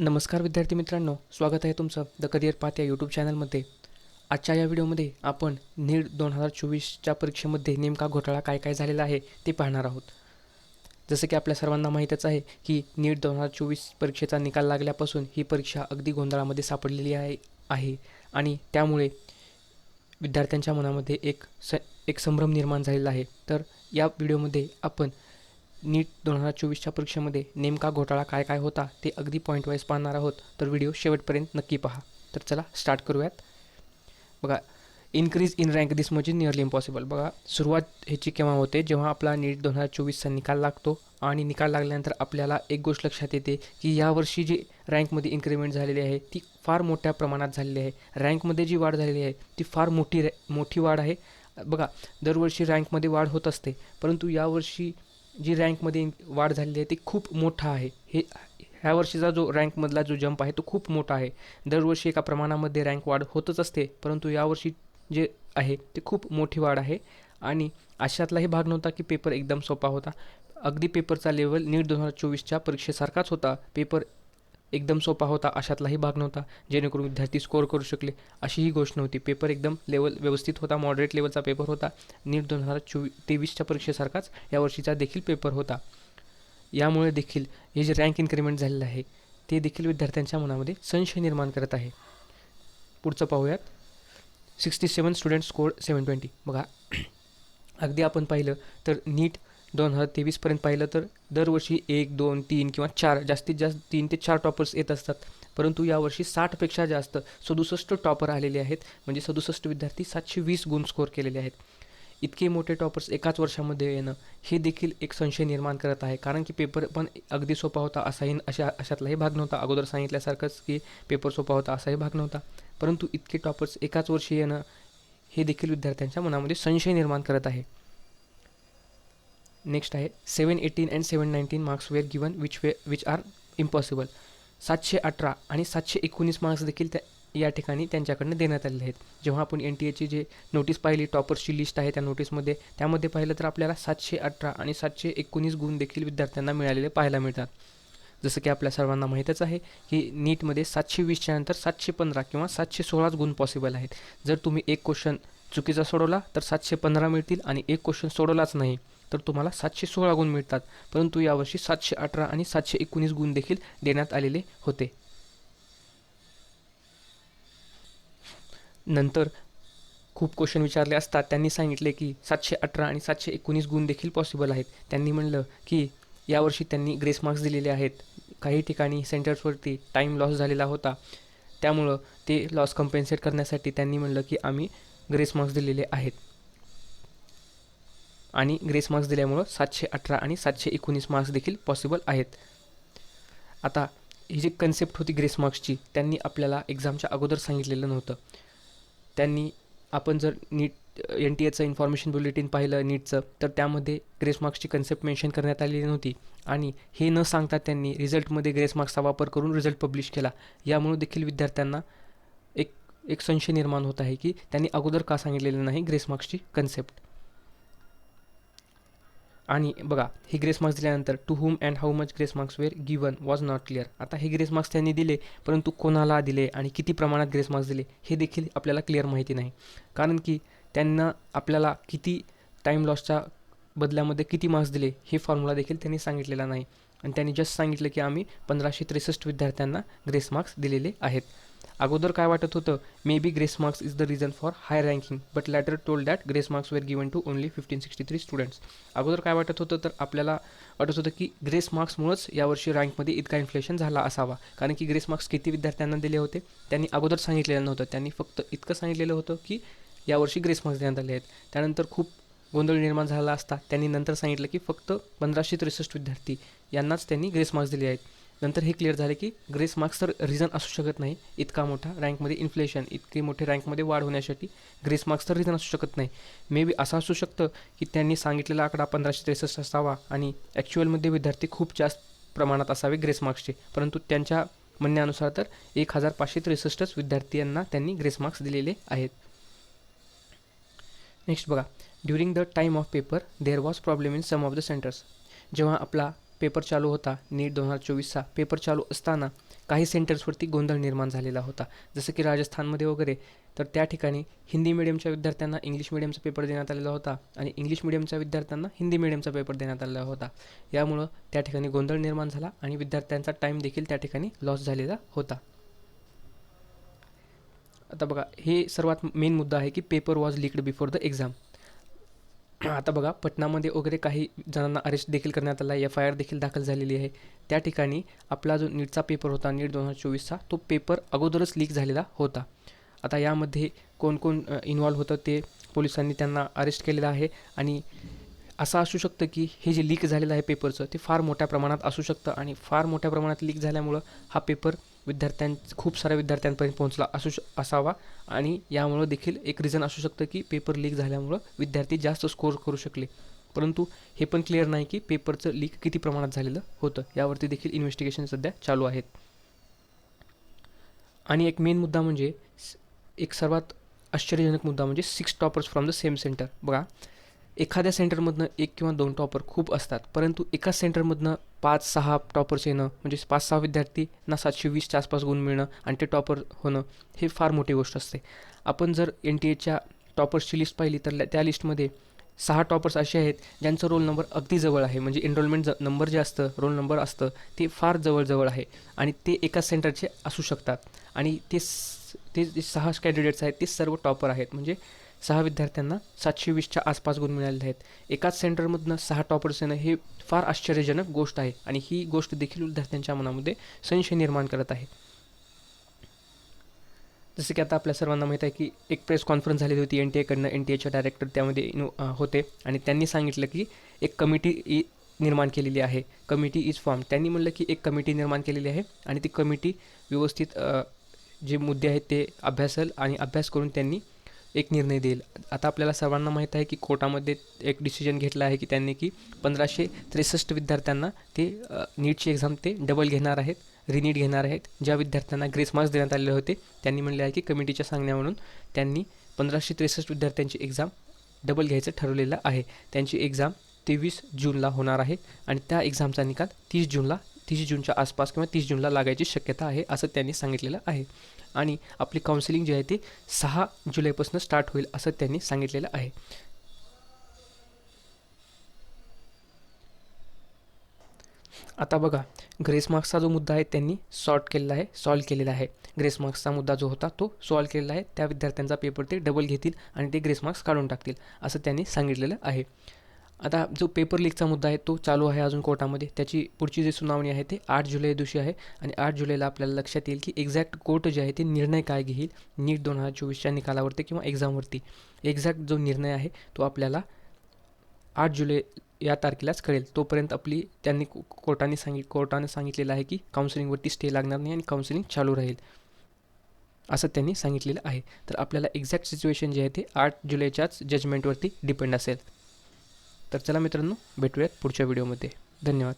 नमस्कार विद्यार्थी मित्रांनो स्वागत आहे तुमचं द करिअर पाथ या यूट्यूब चॅनलमध्ये आजच्या या व्हिडिओमध्ये आपण नीट दोन हजार चोवीसच्या परीक्षेमध्ये नेमका घोटाळा काय काय झालेला आहे ते पाहणार आहोत. जसं की आपल्या सर्वांना माहीतच आहे की नीट दोन हजार चोवीस परीक्षेचा निकाल लागल्यापासून ही परीक्षा अगदी गोंधळामध्ये सापडलेली आहे आहे. आणि त्यामुळे विद्यार्थ्यांच्या मनामध्ये एक स एक संभ्रम निर्माण झालेला आहे. तर या व्हिडिओमध्ये आपण नीट दोन हजार चोवीसच्या परीक्षेमध्ये नेमका घोटाळा काय काय होता ते अगदी पॉईंट वाईज पाहणार आहोत. तर व्हिडिओ शेवटपर्यंत नक्की पहा. तर चला स्टार्ट करूयात. बघा increase in rank this much is nearly impossible बघा सुरुवात ह्याची केव्हा होते? जेव्हा आपला नीट दोन हजार चोवीसचा निकाल लागतो आणि निकाल लागल्यानंतर आपल्याला एक गोष्ट लक्षात येते की यावर्षी जी रँकमध्ये इन्क्रीमेंट झालेली आहे ती फार मोठ्या प्रमाणात झालेली आहे. रँकमध्ये जी वाढ झालेली आहे ती फार मोठी रॅ मोठी वाढ आहे. बघा दरवर्षी रँकमध्ये वाढ होत असते परंतु यावर्षी जी रँकमध्ये वाढ झालेली आहे ती खूप मोठा आहे. हे ह्या वर्षीचा जो रँकमधला जो जंप आहे तो खूप मोठा आहे. दरवर्षी एका प्रमाणामध्ये रँक वाढ होतच असते परंतु यावर्षी जे आहे ते खूप मोठी वाढ आहे. आणि अशातलाही भाग नव्हता की पेपर एकदम सोपा होता. अगदी पेपरचा लेवल नीट दोन हजार चोवीसच्या परीक्षेसारखाच होता. पेपर एकदम सोपा होता अशातलाही भाग नव्हता जेणेकरून विद्यार्थी स्कोअर करू शकले. अशी ही गोष्ट नव्हती पेपर एकदम लेवल व्यवस्थित होता मॉडरेट लेवलचा पेपर होता. नीट दोन हजार चोवी तेवीसच्या परीक्षेसारखाच या वर्षीचा देखील पेपर होता. यामुळे देखील हे जे रँक इन्क्रीमेंट झालेलं आहे ते देखील विद्यार्थ्यांच्या मनामध्ये संशय निर्माण करत आहे. पुढचं पाहूयात. Sixty seven student score seven twenty बघा अगदी आपण पाहिलं तर नीट दोन हजार तेवीसपर्यंत पाहिलं तर दरवर्षी एक दोन तीन किंवा चार जास्तीत जास्त तीन ते चार टॉपर्स येत असतात. परंतु यावर्षी साठपेक्षा जास्त सदुसष्ट टॉपर आलेले आहेत. म्हणजे सदुसष्ट विद्यार्थी सातशे वीस गुण स्कोर केलेले आहेत. इतके मोठे टॉपर्स एकाच वर्षामध्ये येणं हे देखील एक संशय निर्माण करत आहे. कारण की पेपर पण अगदी सोपा होता असाही अशा अशातलाही भाग नव्हता. अगोदर सांगितल्यासारखंच की पेपर सोपा होता असाही भाग नव्हता. परंतु इतके टॉपर्स एकाच वर्षी येणं हे देखील विद्यार्थ्यांच्या मनामध्ये संशय निर्माण करत आहे. नेक्स्ट आहे seven eighteen and seven nineteen marks were given which way which are impossible सातशे अठरा आणि सातशे एकोणीस मार्क्स देखील त्या या ठिकाणी त्यांच्याकडनं देण्यात आलेले आहेत. जेव्हा आपण एन टी एची जे नोटीस पाहिली टॉपर्सची लिस्ट आहे त्या नोटीसमध्ये त्यामध्ये पाहिलं तर आपल्याला सातशे अठरा आणि सातशे एकोणीस गुण देखील विद्यार्थ्यांना मिळालेले पाहायला मिळतात. जसं की आपल्या सर्वांना माहीतच आहे की नीटमध्ये सातशे वीसच्या नंतर सातशे पंधरा किंवा सातशे सोळाच गुण पॉसिबल आहेत. जर तुम्ही एक क्वेश्चन चुकीचा सोडवला तर सातशे पंधरा मिळतील आणि एक क्वेश्चन सोडवलाच नाही. तर तुम्हाला सातशे सोळा गुण मिळतात. परंतु यावर्षी सातशे अठरा आणि सातशे एकोणीस गुण देखील देण्यात आलेले होते. नंतर खूप क्वेश्चन विचारले असतात त्यांनी सांगितले की सातशे अठरा आणि सातशे एकोणीस गुण देखील पॉसिबल आहेत. त्यांनी म्हणलं की यावर्षी त्यांनी ग्रेस मार्क्स दिलेले आहेत. काही ठिकाणी सेंटर्सवरती टाईम लॉस झालेला होता. त्यामुळं ते लॉस कंपेन्सेट करण्यासाठी त्यांनी म्हणलं की आम्ही ग्रेस मार्क्स दिलेले आहेत. आणि ग्रेस मार्क्स दिल्यामुळं सातशे अठरा आणि सातशे एकोणीस मार्क्स देखील पॉसिबल आहेत. आता ही जी कन्सेप्ट होती ग्रेस मार्क्सची त्यांनी आपल्याला एक्झामच्या अगोदर सांगितलेलं नव्हतं. त्यांनी आपण जर नीट एन टी एचं इन्फॉर्मेशन बुलेटिन पाहिलं नीटचं तर त्यामध्ये ग्रेस मार्क्सची कन्सेप्ट मेन्शन करण्यात आलेली नव्हती. आणि हे न सांगता त्यांनी रिझल्टमध्ये ग्रेस मार्क्सचा वापर करून रिझल्ट पब्लिश केला. यामुळे देखील विद्यार्थ्यांना एक एक संशय निर्माण होत आहे की त्यांनी अगोदर का सांगितलेलं नाही ग्रेस मार्क्सची कन्सेप्ट आणि बघा हे ग्रेस मार्क्स दिल्यानंतर to whom and how much grace marks were given was not clear आता हे ग्रेस मार्क्स त्यांनी दिले परंतु कोणाला दिले आणि किती प्रमाणात ग्रेस मार्क्स दिले हे देखील आपल्याला क्लिअर माहिती नाही. कारण की त्यांना आपल्याला किती टाईम लॉसच्या बदल्यामध्ये किती मार्क्स दिले हे फॉर्म्युला देखील त्यांनी सांगितलेला नाही. आणि त्यांनी जस्ट सांगितलं की आम्ही पंधराशे त्रेसष्ट विद्यार्थ्यांना ग्रेस मार्क्स दिलेले आहेत. अगोदर काय वाटत होतं? Maybe grace marks is the reason for high ranking but later told that grace marks were given to only fifteen sixty three students अगोदर काय वाटत होतं? तर आपल्याला वाटत होतं की ग्रेस मार्क्समुळंच यावर्षी रँकमध्ये इतका इन्फ्लेशन झाला असावा. कारण की ग्रेस मार्क्स किती विद्यार्थ्यांना दिले होते? त्यांनी अगोदर सांगितलेलं नव्हतं. त्यांनी फक्त इतकं सांगितलेलं होतं की यावर्षी ग्रेस मार्क्स देण्यात आले आहेत. त्यानंतर खूप गोंधळ निर्माण झाला असता. त्यांनी नंतर सांगितलं की फक्त पंधराशे त्रेसष्ट विद्यार्थी यांनाच त्यांनी ग्रेस मार्क्स दिले आहेत. नंतर हे क्लिअर झाले की ग्रेस मार्क्स तर रिझन असू शकत नाही. इतका मोठा रँकमध्ये इन्फ्लेशन इतकी मोठे रँकमध्ये वाढ होण्यासाठी ग्रेस मार्क्स तर रिझन असू शकत नाही. मे बी असं असू शकतं की त्यांनी सांगितलेला आकडा पंधराशे त्रेसष्ट असावा आणि ॲक्च्युअलमध्ये विद्यार्थी खूप जास्त प्रमाणात असावे ग्रेस मार्क्सचे परंतु त्यांच्या म्हणण्यानुसार तर एक हजार पाचशे त्रेसष्टच विद्यार्थ्यांना त्यांनी ग्रेस मार्क्स दिलेले आहेत. नेक्स्ट बघा. During the time of paper there was problem in some of the centres जेव्हा आपला पेपर चालू होता. नीट दोन हजार चोवीसचा पेपर चालू असताना काही सेंटर्सवरती गोंधळ निर्माण झालेला होता. जसं की राजस्थानमध्ये वगैरे तर त्या ठिकाणी हिंदी मिडियमच्या विद्यार्थ्यांना इंग्लिश मिडियमचा पेपर देण्यात आलेला होता आणि इंग्लिश मिडियमच्या विद्यार्थ्यांना हिंदी मिडियमचा पेपर देण्यात आलेला होता. यामुळं त्या ठिकाणी गोंधळ निर्माण झाला आणि विद्यार्थ्यांचा टाईम देखील त्या ठिकाणी लॉस झालेला होता. आता बघा हे सर्वात मेन मुद्दा आहे की paper was leaked before the exam आता बघा पटनामध्ये वगैरे काही जणांना अरेस्ट देखील करण्यात आला एफ आय आर देखील दाखल झालेली आहे. त्या ठिकाणी आपला जो नीटचा पेपर होता नीट दोन हजार चोवीसचा तो पेपर अगोदरच लीक झालेला होता. आता यामध्ये कोण कोण इन्वॉल्व्ह होतं ते पोलिसांनी त्यांना अरेस्ट केलेलं आहे. आणि असं असू शकतं की हे जे लीक झालेलं आहे पेपरचं ते फार मोठ्या प्रमाणात असू शकतं. आणि फार मोठ्या प्रमाणात लीक झाल्यामुळं हा पेपर विद्यार्थ्यां खूप साऱ्या विद्यार्थ्यांपर्यंत पोहोचला असू श असावा. आणि यामुळं देखील एक रिझन असू शकतं की पेपर लीक झाल्यामुळं विद्यार्थी जास्त स्कोर करू शकले. परंतु हे पण क्लिअर नाही की पेपरचं लीक किती प्रमाणात झालेलं होतं. यावरती देखील इन्व्हेस्टिगेशन सध्या चालू आहेत. आणि एक मेन मुद्दा म्हणजे एक सर्वात आश्चर्यजनक मुद्दा म्हणजे six toppers from the same centre बघा एखाद्या सेंटरमधनं एक किंवा दोन टॉपर खूप असतात परंतु एकाच सेंटरमधनं पाच सहा टॉपर्स येणं म्हणजे पाच सहा विद्यार्थींना सातशे वीसच्या आसपास गुण मिळणं आणि ते टॉपर होणं हे फार मोठी गोष्ट असते. आपण जर एन टी एच्या टॉपर्सची लिस्ट पाहिली तर त्या लिस्टमध्ये सहा टॉपर्स असे आहेत ज्यांचं रोल नंबर अगदी जवळ आहे म्हणजे एनरोलमेंट ज नंबर जे असतं रोल नंबर असतं ते फार जवळजवळ आहे आणि ते एकाच सेंटरचे असू शकतात. आणि ते ते जे सहा कॅन्डिडेट्स आहेत ते सर्व टॉपर आहेत म्हणजे सहा विद्यार्थ्यांना सातशे वीसच्या आसपास गुण मिळालेले आहेत. एकाच सेंटरमधनं सहा टॉपर्स येणं हे फार आश्चर्यजनक गोष्ट आहे आणि ही गोष्ट देखील विद्यार्थ्यांच्या मनामध्ये संशय निर्माण करत आहे. जसं की आता आपल्या सर्वांना माहीत आहे की एक प्रेस कॉन्फरन्स झालेली होती. एन टी एकडनं एन टी एच्या डायरेक्टर त्यामध्ये इनो होते आणि त्यांनी सांगितलं की एक कमिटी निर्माण केलेली आहे. Committee is form. त्यांनी म्हणलं की एक कमिटी निर्माण केलेली आहे आणि ती कमिटी व्यवस्थित जे मुद्दे आहेत ते अभ्यासल आणि अभ्यास करून त्यांनी एक निर्णय देईल. आता आपल्याला सर्वांना माहीत आहे की कोर्टामध्ये एक डिसिजन घेतला आहे की त्यांनी की पंधराशे त्रेसष्ट विद्यार्थ्यांना ते नीटची एक्झाम ते डबल घेणार आहेत रिनीट घेणार आहेत. ज्या विद्यार्थ्यांना ग्रेस मार्क्स देण्यात आलेले होते त्यांनी म्हणले आहे की कमिटीच्या सांगण्या म्हणून त्यांनी पंधराशे त्रेसष्ट विद्यार्थ्यांची एक्झाम डबल घ्यायचं ठरवलेलं आहे. त्यांची एक्झाम तेवीस जूनला होणार आहे आणि त्या एक्झामचा निकाल तीस जूनला तीस जूनच्या आसपास किंवा तीस जूनला लागायची शक्यता आहे असं त्यांनी सांगितलेलं आहे. आणि आपली काउन्सिलिंग जी आहे ती सहा जुलैपासून स्टार्ट होईल असं त्यांनी सांगितलेलं आहे. आता बघा ग्रेस मार्क्सचा जो मुद्दा आहे त्यांनी सॉर्ट केलेला आहे सॉल्व केलेला आहे. ग्रेस मार्क्सचा मुद्दा जो होता तो सॉल्व केलेला आहे. त्या विद्यार्थ्यांचा पेपर ते डबल घेतील आणि ते ग्रेस मार्क्स काढून टाकतील असं त्यांनी सांगितलेलं आहे. आता जो पेपर लीकचा मुद्दा आहे तो चालू आहे अजून कोर्टामध्ये. त्याची पुढची जी सुनावणी आहे ते आठ जुलै दिवशी आहे. आणि आठ जुलैला आपल्याला लक्षात येईल की एक्झॅक्ट कोर्ट जे आहे ते निर्णय काय घेईल? नीट दोन हजार चोवीसच्या निकालावरती किंवा एक्झामवरती एक्झॅक्ट जो निर्णय आहे तो आपल्याला आठ जुलै या तारखेलाच कळेल. तोपर्यंत आपली त्यांनी कोर्टाने सांगित कोर्टाने सांगितलेलं आहे की काउन्सिलिंगवरती स्टे लागणार नाही आणि काउन्सिलिंग चालू राहील. असं त्यांनी सांगितलेलं आहे. तर आपल्याला एक्झॅक्ट सिच्युएशन जे आहे ते आठ जुलैच्याच जजमेंटवरती डिपेंड असेल. तर चला मित्रांनो भेटूयात पुढच्या व्हिडिओमध्ये. धन्यवाद.